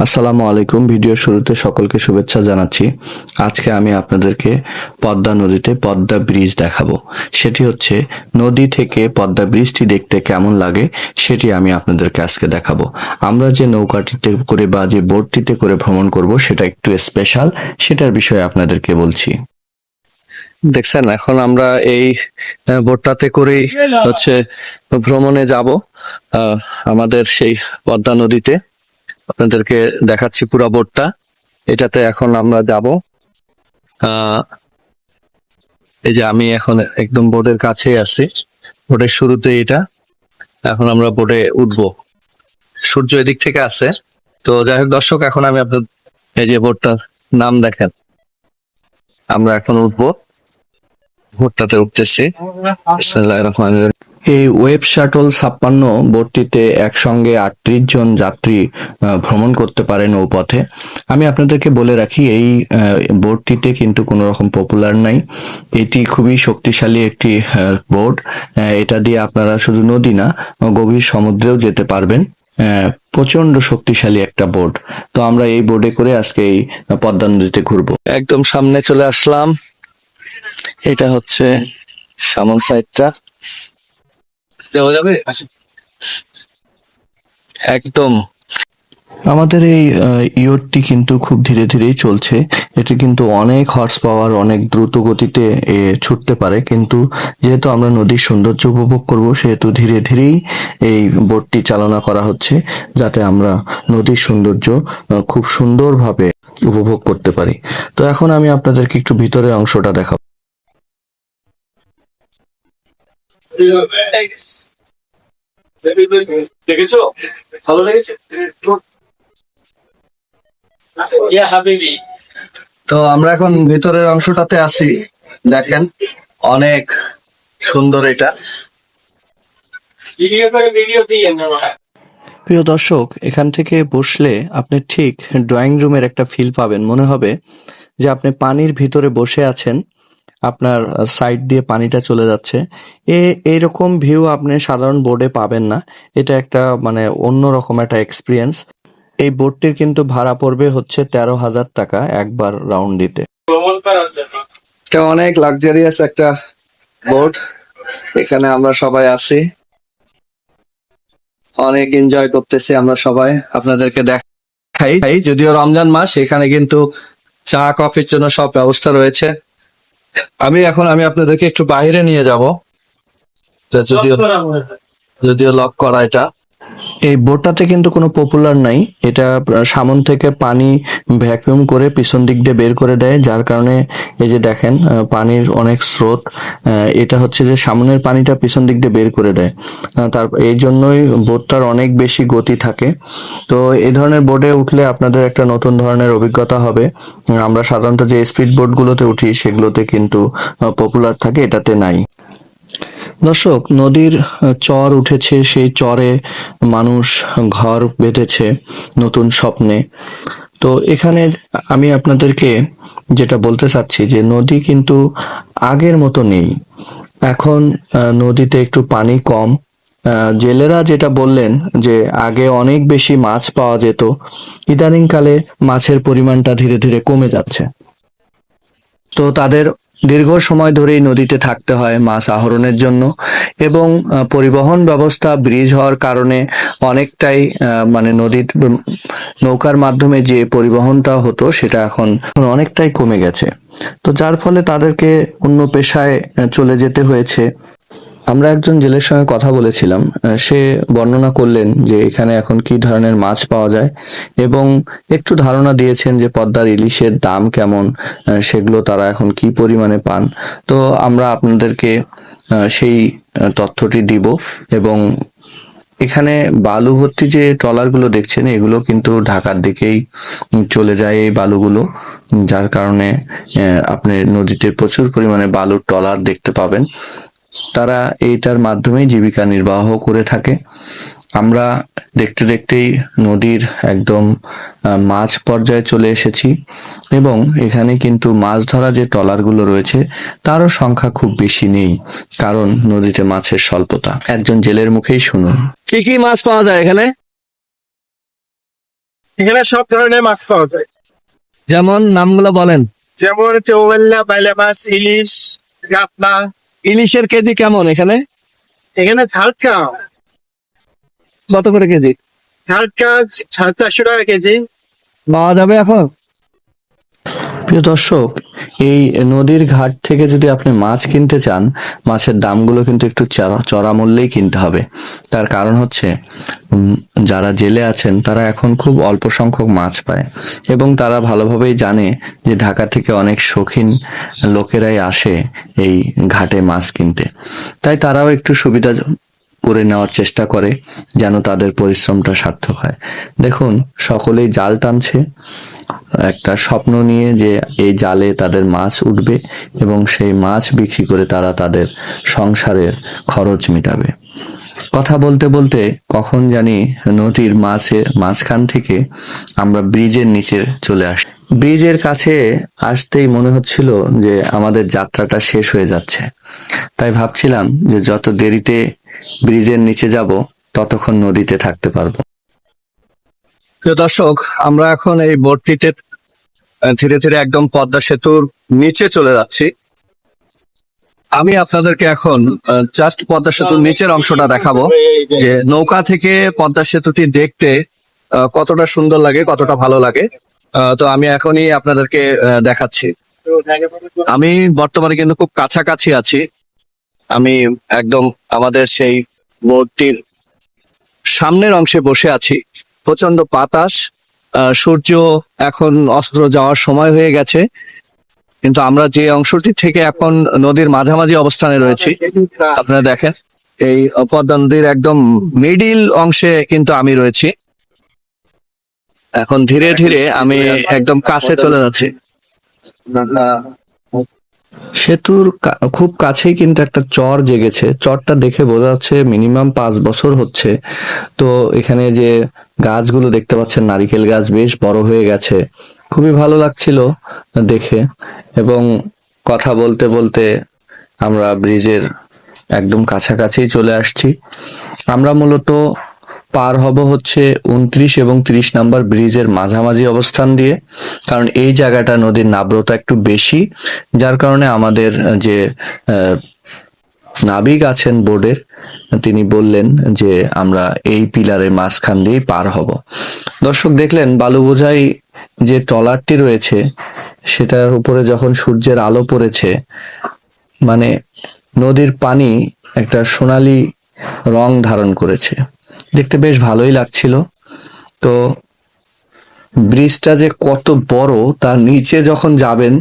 আসসালামু আলাইকুম। ভিডিও শুরুতে সকলকে শুভেচ্ছা জানাচ্ছি। আজকে আমি আপনাদেরকে পদ্মা নদীতে পদ্মা ব্রিজ দেখাবো। সেটি হচ্ছে নদী থেকে পদ্মা ব্রিজটি দেখতে কেমন লাগে সেটি আমি আপনাদেরকে আজকে দেখাবো। আমরা যে নৌকাটিতে করে বা যে বোটটিতে করে ভ্রমণ করব সেটা একটু স্পেশাল, সেটার বিষয়ে আপনাদেরকে বলছি। দেখছেন, এখন আমরা এই বোটটাতে করেই হচ্ছে ভ্রমণে যাব আমাদের সেই পদ্মা নদীতে। আপনাদেরকে দেখাচ্ছি পুরো বোটটা এটাতে এখন আমরা যাব। এই যে আমি এখন একদম বোর্ডের কাছে আছি। বোর্ডের শুরুতে এটা। এখন আমরা বোর্ডে উঠবো। সূর্য এদিক থেকে আছে। তো যাই হোক দর্শক, এখন আমি আপনার এই যে বোর্ডটার নাম দেখেন। আমরা এখন উঠবো। বোর্ডটাতে উঠতেছি। বিসমিল্লাহির রহমানির রহিম। এই ওয়েব শাটল ছাপ্পান্ন বোটটিতে একসঙ্গে আটত্রিশ জন যাত্রী ভ্রমণ করতে পারে নৌপথে। আমি আপনাদেরকে বলে রাখি, এই বোটটিতে কিন্তু কোনো রকম পপুলার নাই। এটি খুবই শক্তিশালী একটি বোট এটা দিয়ে আপনারা শুধু নদী না, গভীর সমুদ্রেও যেতে পারবেন। প্রচণ্ড শক্তিশালী একটা বোট তো আমরা এই বোটে করে আজকে এই পদ্মা নদীতে ঘুরবো। একদম সামনে চলে আসলাম। এটা হচ্ছে সামন সাইডটা। দেওয়া যাবে? একদম। আমাদের এই ইয়টটি কিন্তু খুব ধীরে ধীরেই চলছে। এটি কিন্তু অনেক হর্স পাওয়ার অনেক দ্রুত গতিতে ছুটতে পারে। কিন্তু যেহেতু আমরা নদীর সৌন্দর্য উপভোগ করব, সেহেতু ধীরে ধীরেই এই বোটটি চালনা করা হচ্ছে, যাতে আমরা নদীর সৌন্দর্য খুব সুন্দরভাবে উপভোগ করতে পারি। তো এখন আমি আপনাদেরকে একটু ভিতরের অংশটা দেখাবো। দেখেছ ভালো লেগেছে তো আমরা এখন ভিতরের অংশটাতে আছি। দেখেন, অনেক সুন্দর এটা। প্রিয় দর্শক, এখান থেকে বসলে আপনি ঠিক ড্রয়িং রুমের একটা ফিল পাবেন। মনে হবে যে আপনি পানির ভিতরে বসে আছেন। আপনার সাইড দিয়ে পানিটা চলে যাচ্ছে। এ, এইরকম ভিউ আপনি সাধারণ বোর্ডে পাবেন না। এটা একটা মানে অন্যরকম একটা এক্সপিরিয়েন্স এই বোর্ডটির কিন্তু ভাড়া পড়বে হচ্ছে তেরো হাজার টাকা একবার রাউন্ড দিতে। অনেক লাক্সারিয়াস একটা বোর্ড এখানে আমরা সবাই আছি। অনেক এনজয় করতেছি আমরা সবাই। আপনাদেরকে দেখাই। যদিও রমজান মাস, এখানে কিন্তু চা কফির জন্য সব ব্যবস্থা রয়েছে। আমি এখন আমি আপনাদেরকে একটু বাইরে নিয়ে যাব যদিও। যদিও লক করা এটা এই বোটটাতে কিন্তু কোনো পপুলার নাই। এটা সামন থেকে পানি ভ্যাকুয়াম করে পিছন দিক দিয়ে বের করে দেয়, যার কারণে এই যে দেখেন পানির অনেক স্রোত এটা হচ্ছে যে সামনের পানিটা পিছন দিক দিয়ে বের করে দেয়। তার, এই জন্যই বোটটার অনেক বেশি গতি থাকে। তো এই ধরনের বোটে উঠলে আপনাদের একটা নতুন ধরনের অভিজ্ঞতা হবে। আমরা সাধারণত যে স্পিড বোটগুলোতে উঠি, সেগুলোতে কিন্তু পপুলার থাকে, এটাতে নাই। দর্শক, নদীর চর উঠেছে, সেই চরে মানুষ ঘর বেঁধেছে নতুন স্বপ্নে। তো এখানে আমি আপনাদেরকে যেটা বলতে চাচ্ছি যে, নদী কিন্তু আগের মতো নেই। এখন নদীতে একটু পানি কম। জেলেরা যেটা বললেন যে, আগে অনেক বেশি মাছ পাওয়া যেত, ইদানিংকালে মাছের পরিমাণটা ধীরে ধীরে কমে যাচ্ছে। তো তাদের দীর্ঘ সময় ধরেই নদীতে থাকতে হয় মাছ আহরণের জন্য এবং পরিবহন ব্যবস্থা ব্রিজ হওয়ার কারণে অনেকটাই মানে নদীর নৌকার মাধ্যমে যে পরিবহনটা হতো সেটা এখন অনেকটাই কমে গেছে। তো যার ফলে তাদেরকে অন্য পেশায় চলে যেতে হয়েছে। আমরা একজন জেলের সঙ্গে কথা বলেছিলাম সে বর্ণনা করলেন যে এখানে এখন কি ধরনের মাছ পাওয়া যায় এবং একটু ধারণা দিয়েছেন যে পদ্মার ইলিশের দাম কেমন সেগুলো তারা এখন কি পরিমাণে পান। তো আমরা আপনাদেরকে সেই তথ্যটি দিব এবং এখানে বালু ভর্তি যে ট্রলারগুলো দেখছেন, এগুলো কিন্তু ঢাকার দিকেই চলে যায় এই বালুগুলো, যার কারণে আপনি নদীতে প্রচুর পরিমাণে বালুর ট্রলার দেখতে পাবেন। তারা এইটার মাধ্যমেই জীবিকা নির্বাহ করে থাকে। আমরা দেখতে দেখতেই নদীর একদম মাছ পর্যায়ে চলে এসেছি এবং এখানে কিন্তু মাছ ধরা যে ট্রলারগুলো রয়েছে তারও সংখ্যা খুব বেশি নেই কারণ নদীতে মাছের স্বল্পতা। একজন জেলের মুখেই শুনুন। কি কি মাছ পাওয়া যায় এখানে? এখানে সব ধরনের মাছ পাওয়া যায়। যেমন নামগুলো বলেন। যেমন চৌবাল্লা বাইলা মাছ ইলিশ কাতলা ইলিশের কেজি কেমন এখানে? এখানে ঝালকা কত করে কেজি? ঝালকা চারশো টাকা কেজি। পাওয়া যাবে এখন? প্রিয় দর্শক, এই নদীর ঘাট থেকে যদি আপনি মাছ কিনতে চান, মাছের দামগুলো কিন্তু একটু চড়া- মূল্যেই কিনতে হবে। তার কারণ হচ্ছে যারা জেলে আছেন, তারা এখন খুব অল্প সংখ্যক মাছ পায় এবং তারা ভালোভাবেই জানে যে ঢাকা থেকে অনেক শৌখিন লোকেরাই আসে এই ঘাটে মাছ কিনতে। তাই তারাও একটু সুবিধা করে নেওয়ার চেষ্টা করে যেন তাদের পরিশ্রমটা সার্থক হয়। দেখুন, সকলেই জাল টানছে। একটা স্বপ্ন নিয়ে যে এই জালে তাদের মাছ উঠবে এবং সেই মাছ বিক্রি করে তারা তাদের সংসারের খরচ মেটাবে। কথা বলতে বলতে কখন জানি নদীর মাঝে মাঝখান থেকে আমরা ব্রিজের নিচে চলে আসি। ব্রিজের কাছে আসতেই মনে হচ্ছিল যে আমাদের যাত্রাটা শেষ হয়ে যাচ্ছে। তাই ভাবছিলাম যে যত দেরিতে ব্রিজের নিচে যাব, ততক্ষণ নদীতে থাকতে পারব। প্রিয় দর্শক, আমরা এখন এই বোটটিতে ধীরে ধীরে একদম পদ্মা সেতুর নিচে চলে যাচ্ছি। আমি আপনাদেরকে এখন জাস্ট পদ্মা সেতুর নিচের অংশটা দেখাবো, যে নৌকা থেকে পদ্মা সেতুটি দেখতে কতটা সুন্দর লাগে, কতটা ভালো লাগে। তো আমি এখনই আপনাদেরকে দেখাচ্ছি। আমি বর্তমানে কিন্তু খুব কাছাকাছি আছি। আমি একদম আমাদের সেই মূর্তির সামনের অংশে বসে আছি। প্রচণ্ড বাতাস সূর্য এখন অস্ত্র যাওয়ার সময় হয়ে গেছে। কিন্তু আমরা যে অংশটি থেকে এখন নদীর মাঝামাঝি অবস্থানে রয়েছি, আপনারা দেখেন, এই পদ্মা নদীর একদম মিডিল অংশে কিন্তু আমি রয়েছি। এখন ধীরে ধীরে আমি একদম কাছে চলে যাচ্ছি। সেতুর খুব কাছেই কিন্তু একটা চর জেগেছে। চরটা দেখে বোঝা যাচ্ছে মিনিমাম পাঁচ বছর হচ্ছে। তো এখানে যে গাছগুলো দেখতে পাচ্ছেন, নারিকেল গাছ বেশ বড় হয়ে গেছে। খুবই ভালো লাগছিল দেখে। এবং কথা বলতে বলতে আমরা ব্রিজের একদম কাছাকাছি চলে আসছি। আমরা মূলত পার হব হচ্ছে উনত্রিশ এবং ত্রিশ নাম্বার ব্রিজের মাঝামাঝি অবস্থান দিয়ে, কারণ এই জায়গাটা নদীর নাব্রতা একটু বেশি, যার কারণে আমাদের যে নাবিক আছেন বোর্ডের, তিনি বললেন যে আমরা এই পিলারের মাঝখান দিয়েই পার হব। দর্শক দেখলেন বালু বোঝাই যে ট্রলারটি রয়েছে, সেটার উপরে যখন সূর্যের আলো পড়েছে মানে নদীর পানি একটা সোনালি রং ধারণ করেছে। দেখতে বেশ ভালোই লাগছিল। তো ব্রিজটা যে কত বড় তার নিচে যখন যাবেন,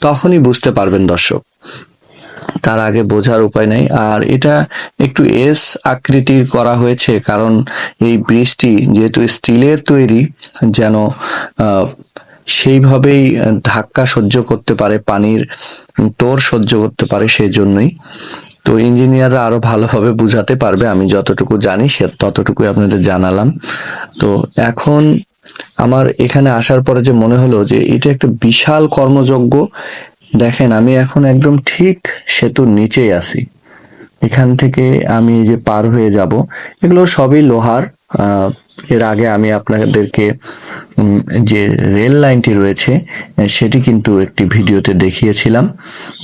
তখনই বুঝতে পারবেন দর্শক। তার আগে বোঝার উপায় নেই। আর এটা একটু এস আকৃতির করা হয়েছে, কারণ এই ব্রিজটি যেহেতু স্টিলের তৈরি, যেন সেইভাবেই ধাক্কা সহ্য করতে পারে, পানির তোর সহ্য করতে পারে সেই জন্যই তো ইঞ্জিনিয়াররা আরও ভালোভাবে বুঝাতে পারবে, আমি যতটুকু জানি সে ততটুকুই আপনাদের জানালাম। তো এখন আমার এখানে আসার পরে যে মনে হলো যে এটা একটা বিশাল কর্মযজ্ঞ, দেখেন আমি এখন একদম ঠিক সেতুর নিচেই আছি। এখান থেকে আমি যে পার হয়ে যাব, এগুলো সবই লোহার এর আগে আমি আপনাদেরকে যে রেল লাইনটি রয়েছে সেটি কিন্তু একটি ভিডিওতে দেখিয়েছিলাম।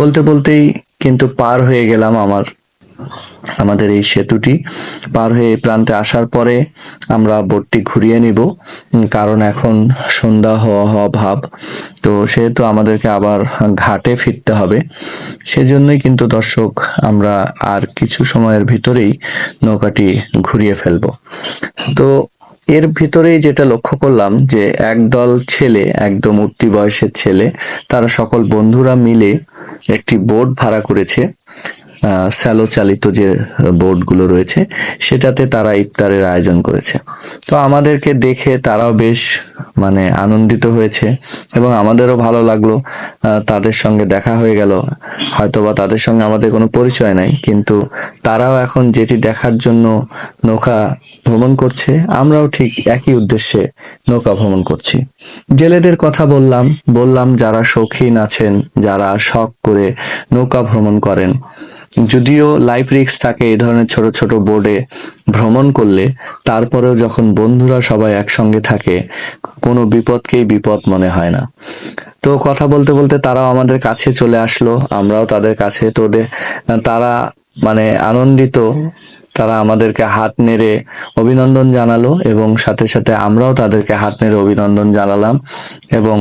বলতে বলতেই কিন্তু পার হয়ে গেলাম আমার, আমাদের এই সেতুটি। পার হয়ে প্রান্তে আসার পরে আমরা বোটটি ঘুরিয়ে নিব কারণ এখন সন্ধ্যা হওয়া হওয়া ভাব। তো সেহেতু আমাদেরকে আবার ঘাটে ফিরতে হবে। সেজন্যই কিন্তু দর্শক, আমরা আর কিছু সময়ের ভিতরেই নৌকাটি ঘুরিয়ে ফেলব। তো এর ভিতরেই যেটা লক্ষ্য করলাম যে একদল ছেলে, একদম উঠতি বয়সের ছেলে, তারা সকল বন্ধুরা মিলে একটি বোট ভাড়া করেছে। স্যালো চালিত যে বোটগুলো রয়েছে, সেটাতে তারা ইফতারের আয়োজন করেছে। তো আমাদেরকে দেখে তারাও বেশ মানে আনন্দিত হয়েছে এবং আমাদেরও ভালো লাগল। তাদের সঙ্গে দেখা হয়ে গেল। হয়তোবা তাদের সঙ্গে আমাদের কোনো পরিচয় নাই, কিন্তু তারাও এখন যেটি দেখার জন্য নৌকা ভ্রমণ করছে, আমরাও ঠিক একই উদ্দেশ্যে নৌকা ভ্রমণ করছি। জেলেদের কথা বললাম বললাম যারা শৌখিন আছেন, যারা শখ করে নৌকা ভ্রমণ করেন যদিও লাইফ রিস্ক থাকে এই ধরনের ছোট ছোট বোর্ডে ভ্রমণ করলে, তারপরেও যখন বন্ধুরা সবাই একসঙ্গে থাকে, কোনো বিপদকেই বিপদ মনে হয় না। তো কথা বলতে বলতে তারাও আমাদের কাছে চলে আসলো, আমরাও তাদের কাছে। তোদের তারা মানে আনন্দিত, তারা আমাদেরকে হাত নেড়ে অভিনন্দন জানালো এবং সাথে সাথে আমরাও তাদেরকে হাত নেড়ে অভিনন্দন জানালাম এবং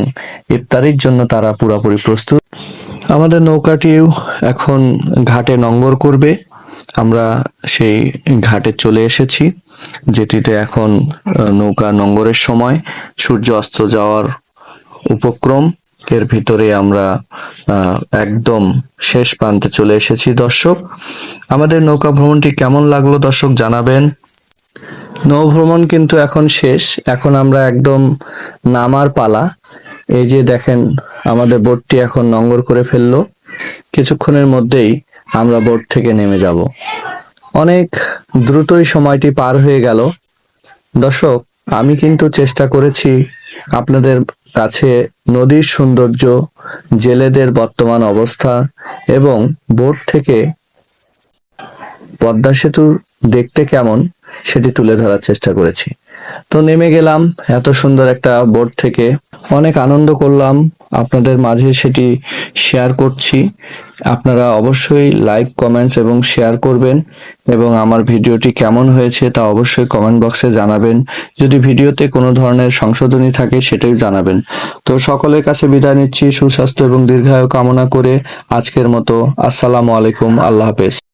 ইফতারির জন্য তারা পুরোপুরি প্রস্তুত। আমাদের নৌকাটিও এখন ঘাটে নঙ্গর করবে। আমরা সেই ঘাটে চলে এসেছি, যেটিতে এখন নৌকা নঙ্গরের সময়, সূর্য অস্ত যাওয়ার উপক্রম। এর ভিতরে আমরা একদম শেষ প্রান্তে চলে এসেছি। দর্শক, আমাদের নৌকা ভ্রমণটি কেমন লাগল দর্শক জানাবেন। নৌ ভ্রমণ কিন্তু এখন শেষ। এখন আমরা একদম নামার পালা। এই যে দেখেন, আমাদের বোটটি এখন নঙ্গর করে ফেলল। কিছুক্ষণের মধ্যেই আমরা বোট থেকে নেমে যাব। অনেক দ্রুতই সময়টি পার হয়ে গেল। দর্শক, আমি কিন্তু চেষ্টা করেছি আপনাদের কাছে নদীর সৌন্দর্য, জেলেদের বর্তমান অবস্থা এবং বোট থেকে পদ্মা সেতু দেখতে কেমন সেটি তুলে ধরার চেষ্টা করেছি। তো নেমে গেলাম, এত সুন্দর একটা বোর্ড থেকে। অনেক আনন্দ করলাম, আপনাদের মাঝে সেটি শেয়ার করছি। আপনারা অবশ্যই লাইক কমেন্টস এবং শেয়ার করবেন এবং আমার ভিডিওটি কেমন হয়েছে তা অবশ্যই কমেন্ট বক্সে জানাবেন। যদি ভিডিওতে কোনো ধরনের সংশোধনী থাকে সেটাই জানাবেন। তো সকলের কাছে বিদায় নিচ্ছি, সুস্বাস্থ্য এবং দীর্ঘায়ু কামনা করে আজকের মতো। আসসালামু আলাইকুম, আল্লাহ হাফেজ।